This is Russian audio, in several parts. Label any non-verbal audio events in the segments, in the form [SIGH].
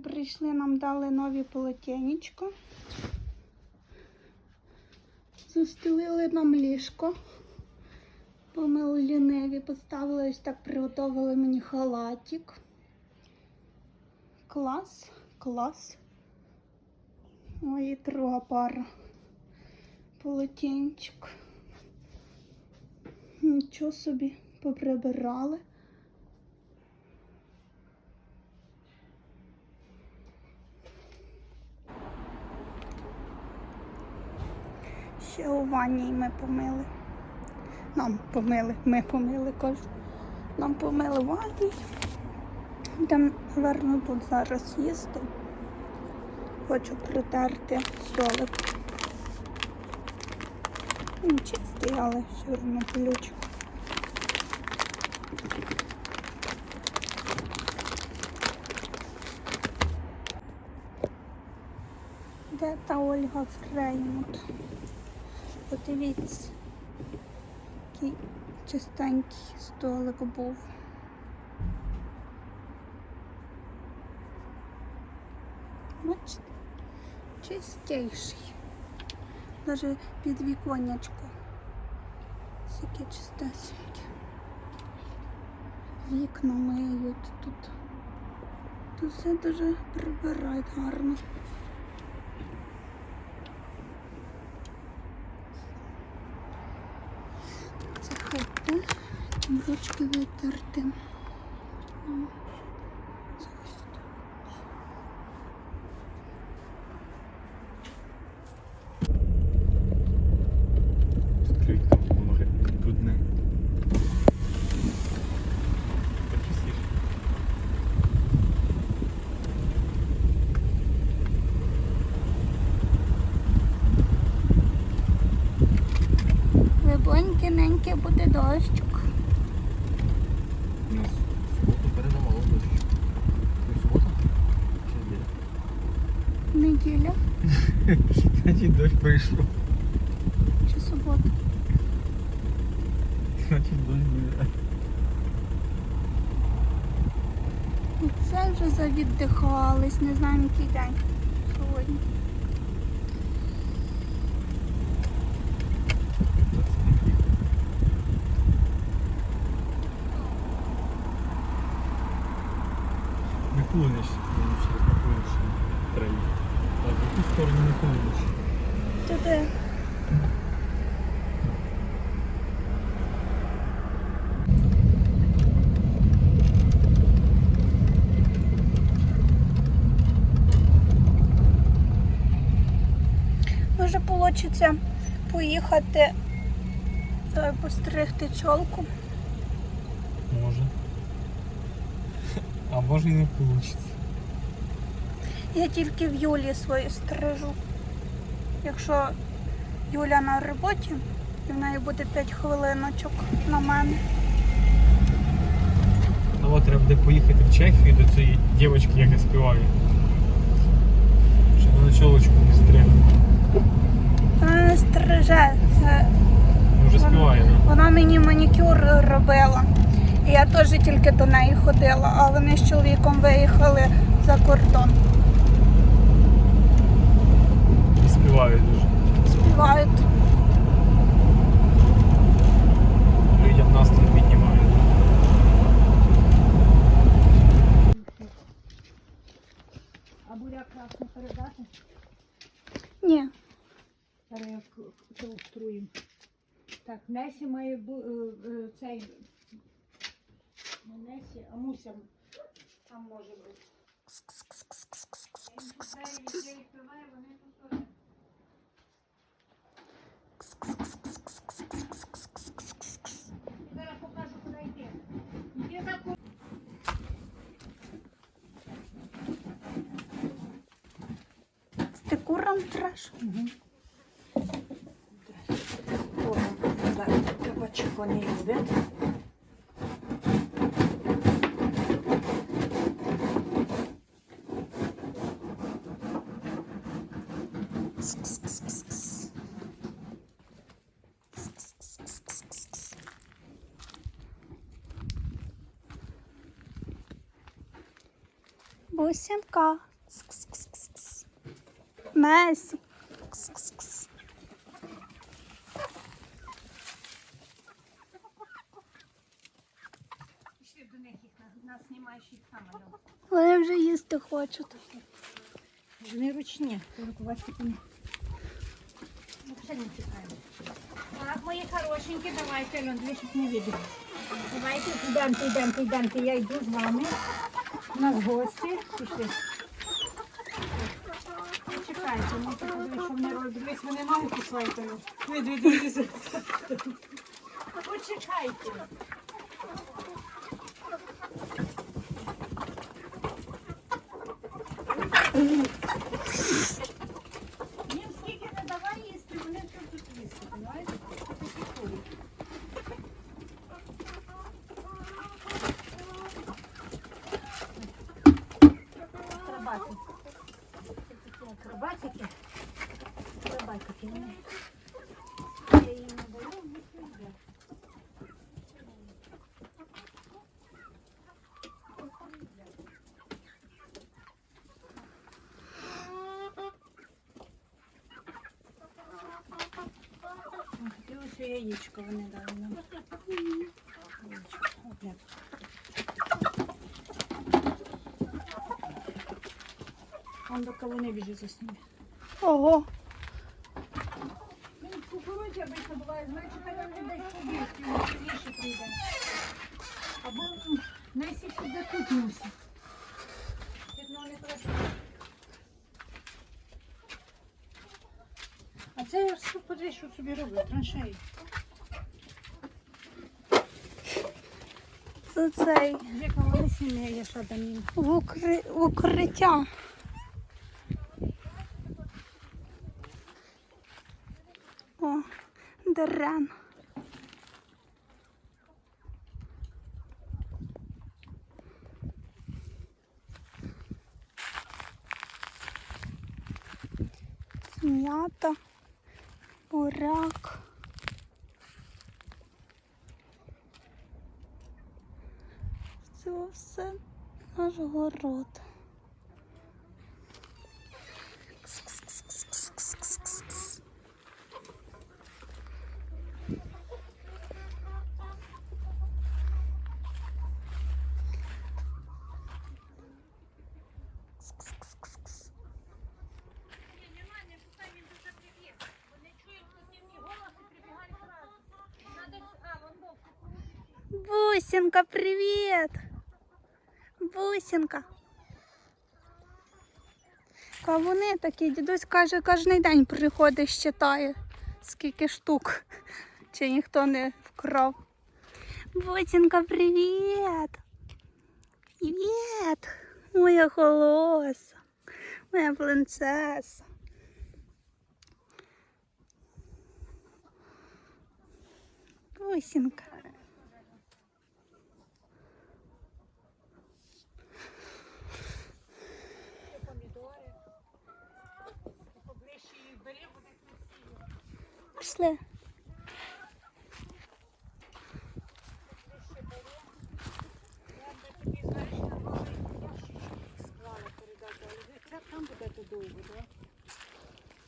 Прийшли, нам дали нові полотенечко. Застелили нам ліжко. Бо ми ліниві поставили ось так, приготували мені халатик. Клас, клас. Ой, і друга пара. Полотенчик. Нічого собі поприбирали. Ще у ванні ми помили. Нам помили, ми помили, кажу. Нам помили ванні. Там, напевно, тут зараз їсти. Хочу притерти столик. Він чистий, але все одно ключ. Де та Ольга Фреймут? Подивіться, який чистенький столик був. Бачите? Чистейший. Даже під віконечко. Всяке чистесеньке. Вікна миють тут. Тут все дуже прибирають гарно. Ручки витерти. Боньки-неньки буде дощок. В суботу передавало дощ. Ну, субота? Чи Неділя де? Значить дощ прийшов. чи субота. Значить дощ буде. Це вже завіддихались, не знаємо який день сьогодні. Не клониш, ну, через не клониш треба. Так, в яку сторону не клониш. Туди. Вийде поїхати е, постригти чолку. Може. А може і не вийде. Я тільки в Юлі свою стрижу. Якщо Юля на роботі, і в неї буде 5 хвилиночок на мене. Ну от треба буде поїхати в Чехію до цієї дівчинки, яка співає. Щоб вона чолочку не стригла. Вона не стриже. Це Вже співає, да? Вона мені манікюр робила. І я теж тільки до неї ходила, а вони з чоловіком виїхали за кордон. І співає дуже. Співають. Людям настрій піднімає. А буряк красний передати? Ні. Переуструємо. Так, Несі має бу- е, е, цей. Не Несі, а Муся. Там може бути. Зараз покажу, куди йти. Йди за Ти курам треш? Сюда кабачок не любят. Бусинка. Месі. Кс-кс-кс. Їх камеру. Вони вже їсти хочуть. Вони ручні. Взагалі не. Так, мої хорошенькі, давайте, Альон, ви щось не видите. Давайте, йдемте, йдемте, йдемте, я йду з вами. У нас гості. Пішли. Чекайте, ну подивись, що вони роблять. Дивись, вони ноги кусають. Ви, ви, дивіться. Почекайте. яєчко вони дали нам. Яєчко. Одне. Он до кого не біжить за ними. Ого. Ну, кукурудзя обично буває, значить, треба десь побігти, він пізніше прийде. Або м, Несі сюди тут мусить. Видно, вони трошки. А це я все подивись, що собі роблю, траншеї. цей в, укри... в укриття. О, дерен. М'ята, буряк. Все наш город. Бусинка, привет! Бусинка. Кавуни такі, дідусь каже, кожен день приходить, щитає, скільки штук, чи ніхто не вкрав. Бусинка, привіт! Привіт! Моя холоса, моя принцеса. Бусинка. Помідори. Поближче їх бери, буде красиво. Пішли. Поближче бери. Я би тобі, знаєш, на новий ящичок склала передати, але ви це там буде то довго, так?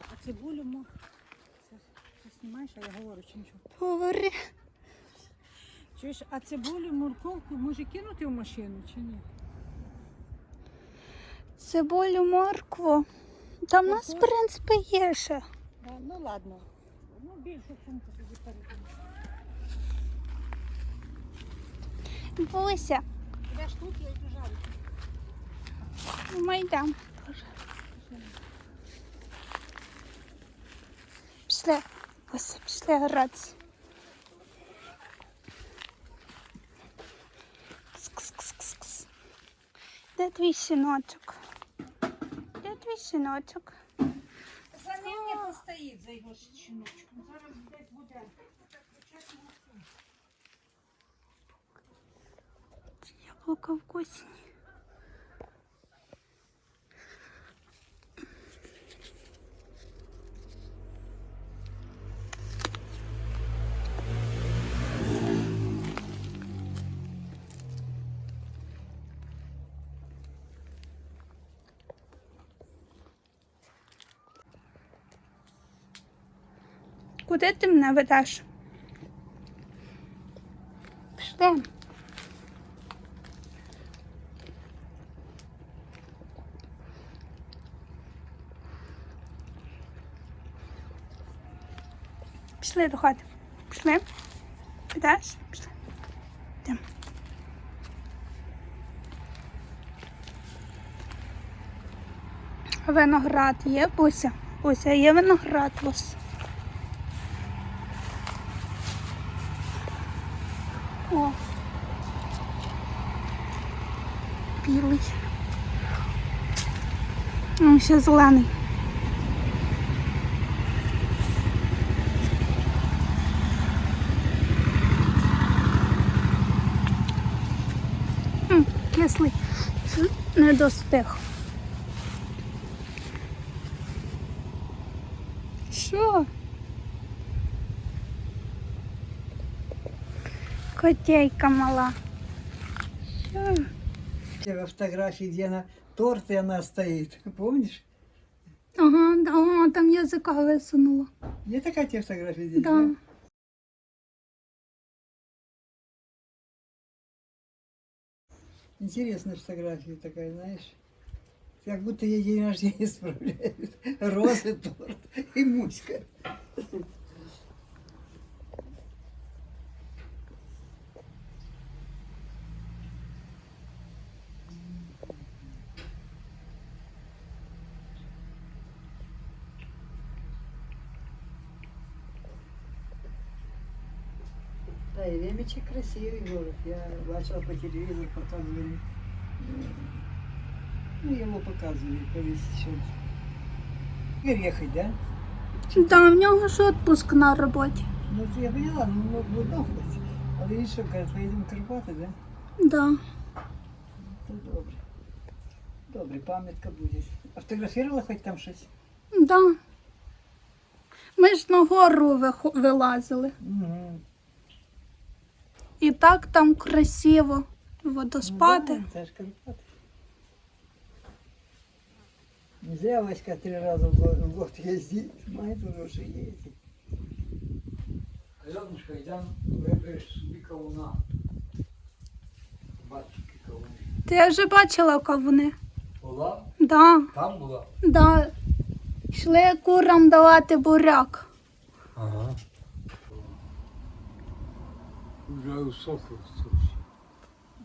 А цибулю. Це ти знімаєш, а я говорю, чи нічого. Говори. Чуєш, а цибулю, морковку може кинути в машину чи ні? Цибулю, моркву. Там у нас, в принципі, є ще. Да, ну ладно. Ну більшу сумку тоді передам. Буся, Де ж тут, я йду жарити. ми йдемо. Пішли. Буся, пішли гратися. Кс-кс-кс-кс-кс. Де твій синочок? Де твій синочок? За ним не постоїть за його щіночком. Зараз десь буде. Яблука вкусні. Куди ти мене ведеш? Пішли. Пішли до хати. Пішли. Підеш? Пішли. Йдемо. Виноград є, Буся? Буся, є виноград у вас? Ще зелений. М, Кислий. Не достиг. Що? Котейка мала. Що? Где она торт, и она стоит. [LAUGHS] Помнишь? Ага, да, о, там язика висунула. Не такая те фотография здесь, Да. Интересная фотография такая, знаешь. Как будто ей день рождения [LAUGHS] справляют. Розы, торт и муська. Да, и Лемечек красивый город. Я бачила по телевизору, показывали. Ну, его показывали, колись еще. Теперь ехать, да? Да, в нього ж отпуск на роботі. Ну, это я поняла, ну, мог бы думать. А видишь, что, говорят, поедем в Карпаты, да? Да. То добре. Добре, пам'ятка буде. А фотографувала хоч там щось? Да. Ми ж на гору вихо- вилазили. Угу. І так там красиво. Водоспади. Ну, да, це ж Карпати. Не зря Васька три рази в год. Має дуже їздить. Ленушка, йдемо вибереш собі кавуна. Бачики кавуни. Ти я вже бачила кавуни. Була? Да, Там була? да. Йшли курам давати буряк. Ага. Вже усохло.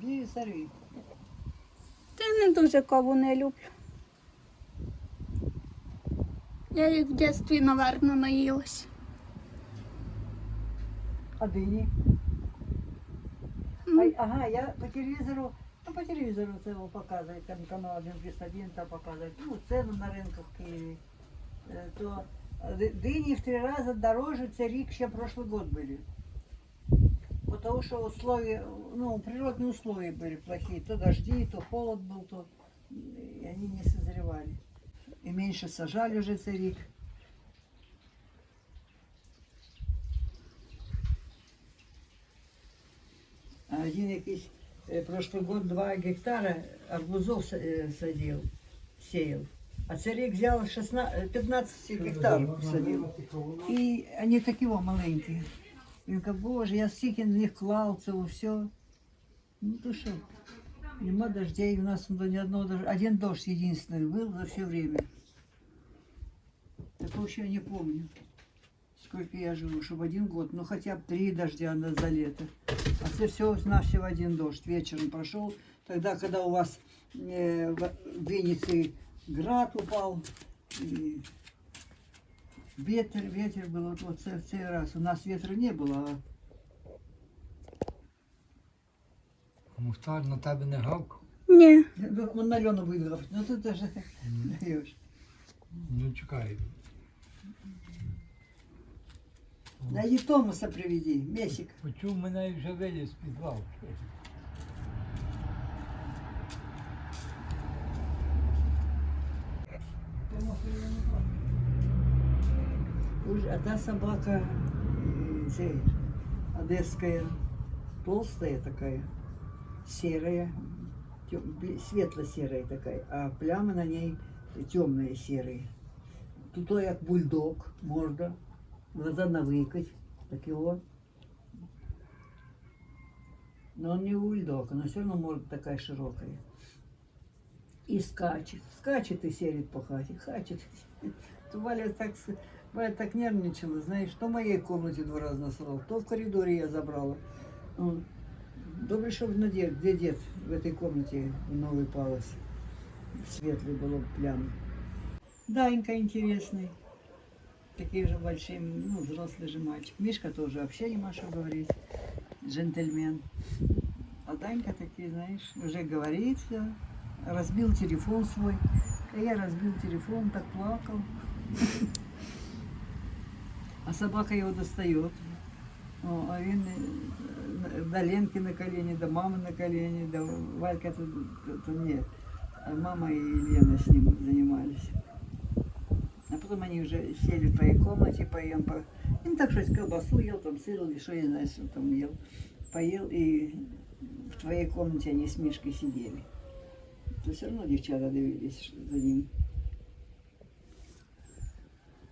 Бій сорви. Ти не дуже кавуни люблю. Я їх в дитинстві, напевно, наїлась. А дині? Ну, А, ага, я по телевизору, ну по телевизору це показують, там канал 1 плюс 1 там показують, ну ціну на ринках в Києві. Е, То дині в три рази дороже, це рік ще прошлый год были. Потому что условия, ну, природные условия были плохие. То дожди, то холод был, то и они не созревали. И меньше сажали уже цей рік. А один якийсь е, прошлый год 2 гектара арбузов са- е, садив, сеял. А цей рік взяв 16, 15 гектарів садив. І вони такі о, маленькі. Він каже, боже, я стільки на них клав, це все. Ну то що, нема дождей, у нас ни одного дождя. Один дождь единственный был за все время. Такого еще не помню. Сколько я живу, чтобы один год, ну хотя бы три дождя на за лето. А все на всего один дождь. Вечером прошел, тогда, когда у вас э, в Венеции град упал, и ветер, ветер был, вот, вот це- цей раз. У нас ветра не было, а Мухтар на тебе не гавкав? ні. ну, он на Лену выиграл. Ну ты даже даешь. Ну чекай. Найди Томаса приведи, Месик. Почув мене і вже виліз під лавки. Одна собака, цей, одесская, толстая такая, серая, светло-серая такая, а пляма на ней темные серые. Тут як бульдог, морда, глаза на выкать, так его. Но он не ульдок, она все равно может такая широкая. И скачет, скачет и серит по хате, скачет. То Валя так, с- Валя так нервничала, знаешь, что в моей комнате два раза насрал, то в коридоре я забрала. Ну, Добре, что на дед, где дед в этой комнате в новой палас. Светлый был плям. Данька интересный. Такие же большие, ну, взрослый же мальчик. Мишка тоже вообще не что говорить. Джентльмен. А Данька такие, знаешь, уже говорит все. Разбил телефон свой. А я разбил телефон, так плакал. [LAUGHS] А собака его достает. О, а він до Ленки на колени, до мамы на колени, до Валька то, то, то нет. А мама и Лена с ним занимались. А потом они уже сели в твоей комнате, поем. По... Ну, так что колбасу ел, там сыр или что, я знаю, что там ел. Поел, и в твоей комнате они с Мишкой сидели. То все равно девчата дивились за ним.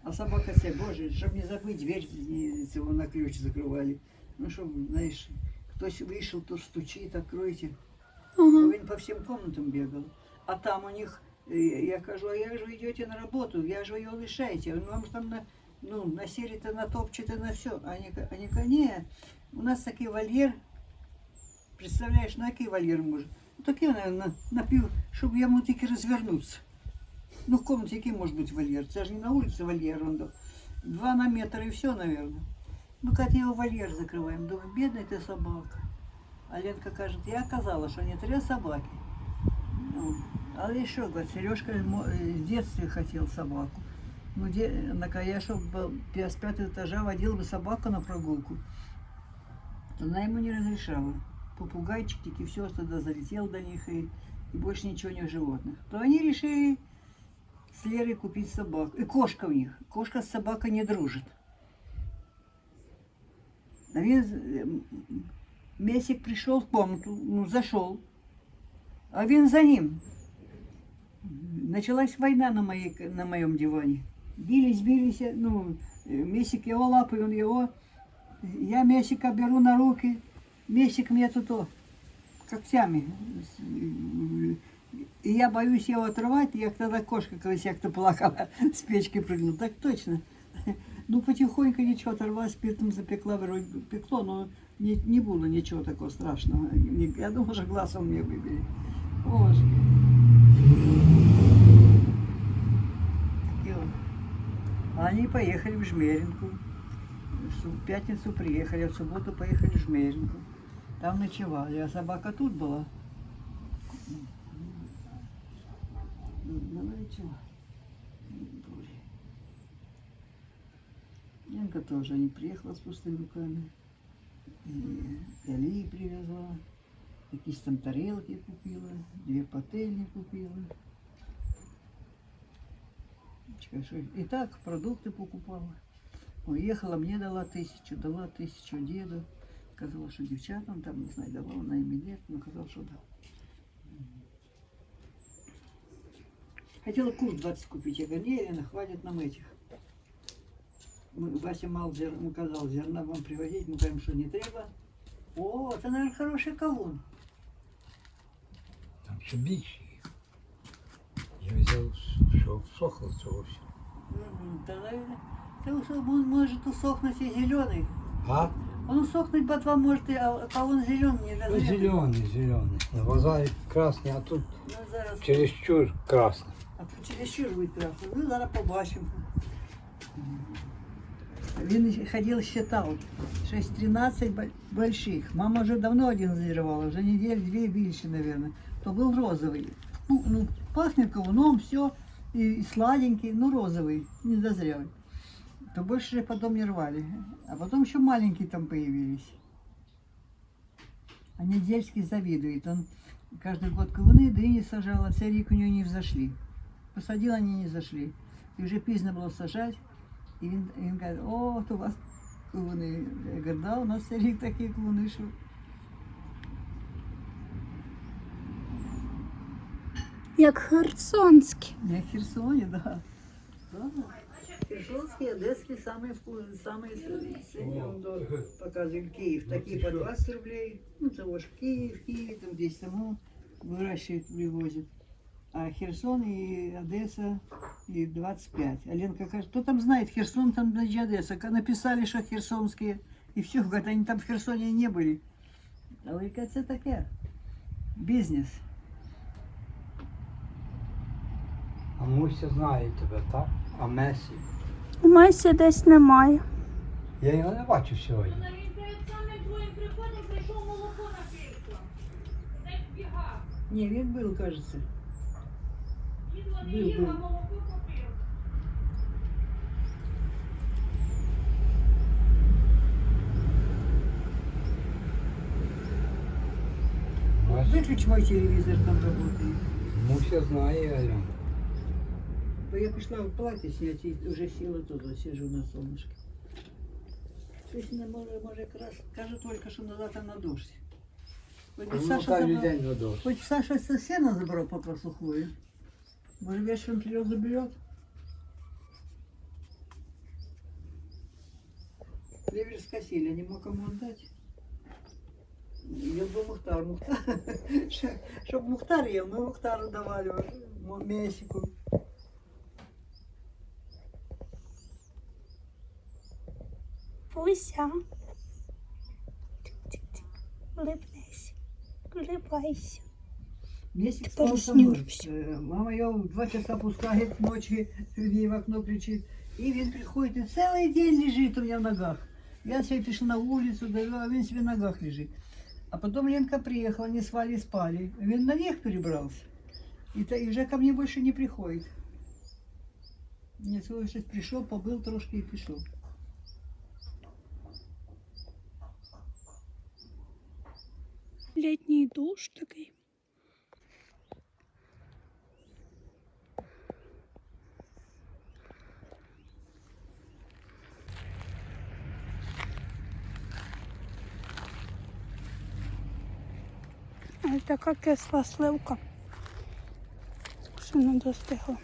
А собака це, боже, щоб не забыть, дверь не- цього на ключ закрывали. Ну, щоб, знаєш, хтось вийшов, то стучить, откройте. Ага. Він по всім комнатам бегал. А там у них, э, я кажу, а як же ви йдете на роботу? Я же його лишаєте. Ну, вам ж там на, ну, насілите, натопчете на все. А они, ка- они кажуть, ні, у нас такий вольєр. Представляєш, на який вольєр може? Ну, такий, наверное, на пів, щоб йому тільки розвернутися. Ну, в комнате який може бути вольєр? Це ж не на вулиці вольєр, он до- два на метр і все, наверное. Ну, как его вольер закрываем. Думаю, бедная ты собака. А Ленка кажет, я казала, что не три собаки. Ну, а еще, говорит, Сережка мо- э, с детства хотел собаку. Ну, де, на я чтобы с пятого этажа водил бы собаку на прогулку. то Она ему не разрешала. Попугайчик и все тогда залетел до них и, и больше ничего не животных. То они решили с Лерой купить собаку. И кошка у них. Кошка с собакой не дружит. А він, м, Месик пришел в комнату, ну, зашел, а він за ним. Началась война на, моей, на моем диване. Бились, бились, ну, э, Месик его лапы, он его. Я Месика беру на руки, Месик мне тут когтями. И я боюсь его отрывать, як тогда кошка, як-то плакала, [LAUGHS] с печки прыгнула. Так точно. [LAUGHS] Ну, потихоньку ничего оторвала, спиртом запекла, вроде пекло, но не, не было ничего такого страшного. Я думаю, что глаз он мне выбили. Боже. А Они поехали в Жмеринку. В пятницу приехали, а в субботу поехали в Жмеринку. Там ночевали, а собака тут была. Ничего. Ленка тоже не приехала с пустыми руками. И Али привезла. Якісь там тарелки купила, две пательни купила. Що- І так продукти покупала. Уехала, мне дала тысячу, дала тысячу деду. Сказала, что девчатам там, не знаю, давала на имя нет, но сказала, что Хотела кур 20 купить. Я говорю, не, Елена, хватит нам этих. Мы, Вася мал зер... ну, казал, зерна вам привозить, мы говорим, что не треба. О, это, наверное, хороший кавун. Там ще більше. Я взяв, що всохло цього всього. Мгм, Да, наверное. Да уж он может усохнуть и зеленый. А? Он усохнуть ботва может, и, а кавун зеленый не дозрел. зелений, зелений. На базарі красний, а тут Ну, зараз, чересчур красний. а тут чересчур будет красный. Ну, зараз побачимо. Він ходил, считал. 6-13 бо- больших. Мама уже давно один зазревала, уже недель две більше, наверное. То был розовый. Ну, ну, пахнет кавуном, все. И, и сладенький, ну розовый, недозрелый. То больше же потом не рвали. А потом еще маленькие там появились. А Недельский завидует. Он каждый год кавуны, дыни сажал, а цей рік у него не взошли. Посадил, они не зашли. И уже пізно було сажать. І він, і він каже, о, от у вас кавуни. Я говорю, да, у нас цей рік такі кавуни, що Як херсонські. не в Херсоні, да. Да. Херсонские, одесские самые вкусные, самые ценные. Он до- показывали Киев. Такие по 20 рублей. Ну, того ж Киев, Киев, там здесь само выращивают, привозят. А Херсон и Одесса и 25. А Ленка кажет, кто там знает, Херсон там даже Одесса. Ка- Написали, что херсонские. И все, говорят, они там в Херсоне не были. Але яка це таке? Бізнес. А Муся знає тебе, так? А Месі? У Месі десь немає. Я його не бачу сьогодні. Він перед самим твоїм приходом прийшов молоко напився. Десь бігав. Ні, він був, кажеться. Він вони Був, їв, а був. молоко попив. Бачиш? Виключ мой телевізор, там работает. Муся знає Альон. Бо я пішла в платі снять і вже сіла тут, сижу на сонечку. Щось не може, може, якраз каже тільки, що назад на дошці. Хоч би Ну, Саша кожен забрав, день на дощ. хоч Саша це сено забрав поки сухое. Може вечером придет заберет? Клевер скосили, не мог кому отдать. Ел бы Мухтар, Мухтар. Чтоб Мухтар ел, мы Мухтару давали, Месику. Пуся. Тик-тик-тик. Улыбнись. Улыбайся. Месяц Ты спал тоже со мной. снюшься. Э, Мама ее в два часа пускает ночи, ей в окно кричит. И він приходит и целый день лежит у меня в ногах. Я себе пришла на улицу, даю, а він себе в ногах лежит. А потом Ленка приехала, они с Валей спали. Він на них перебрался. И, та- и уже ко мне больше не приходит. Нет, свой сейчас пришел, побыл трошки и пришел. Літній душ такий. Ось така кисла сливка. Ще не достигла.